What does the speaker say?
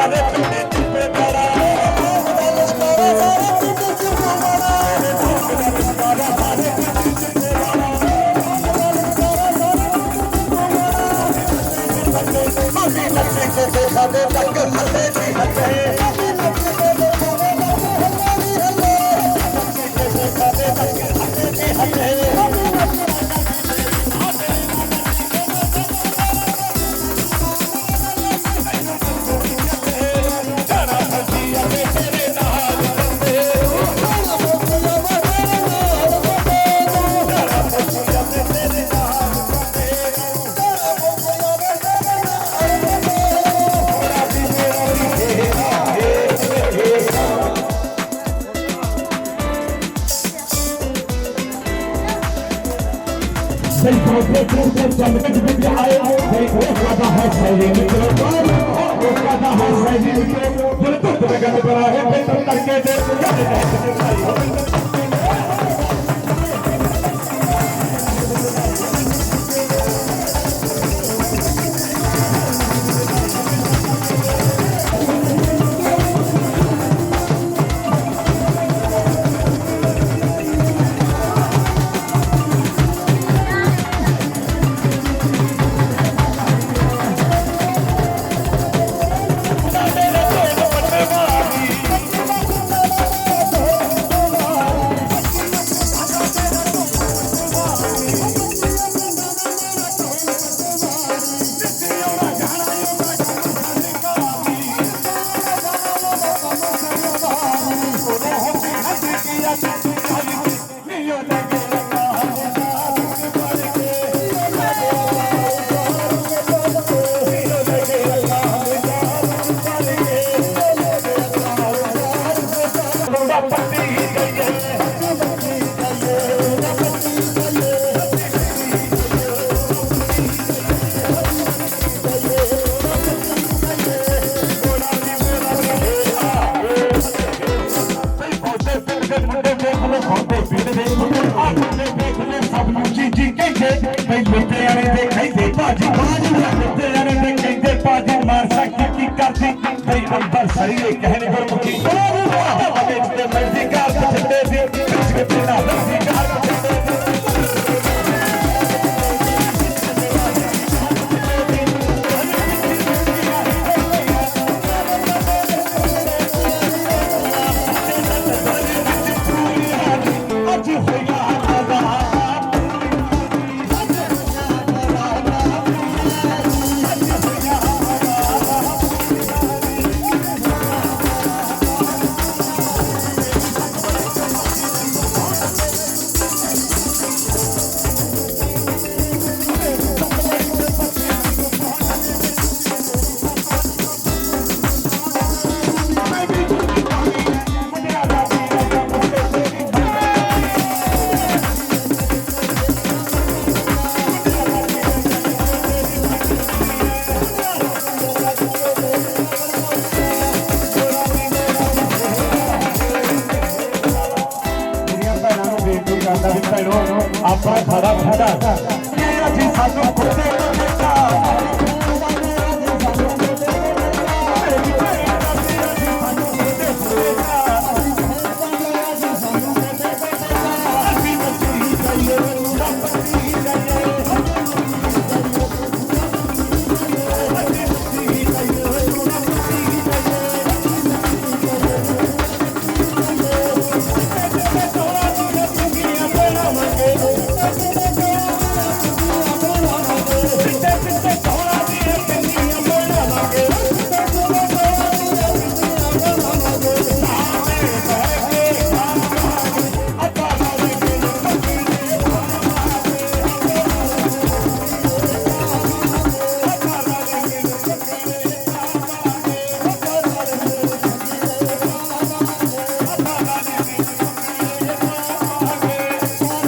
Hallelujah. देखो देखो से जन्नत में आए देखो वादा है सैनिक मित्रों वो वादा है ਤੇ ਦੇਖਨੇ ਸਭ ਨੂੰ ਜੀ ਜੀ ਕਹਿੰਦੇ ਬਈ ਲੁੱਟੇ ਵਾਲੇ ਦੇ ਕਹਿੰਦੇ ਭਾਜੀ, ਬਾਜੀ ਲੁੱਟੇ ਵਾਲੇ ਦੇ ਕਹਿੰਦੇ ਭਾਜੀ, ਮਾਰ ਸਕਦੀ ਕੀ ਕਰਦੀ? ਬਈ ਅੰਬਰ ਸਰੀਏ, ਕਹਿਣੇ ਗੁਰਮੁਖੀ। ਭੈਣੋ ਆਪਾਂ ਖੜਾ ਖੜਾ ਅਸੀਂ ਸਾਨੂੰ ਕੁੱਤੇ ਤੋਂ ਬੇਟਾ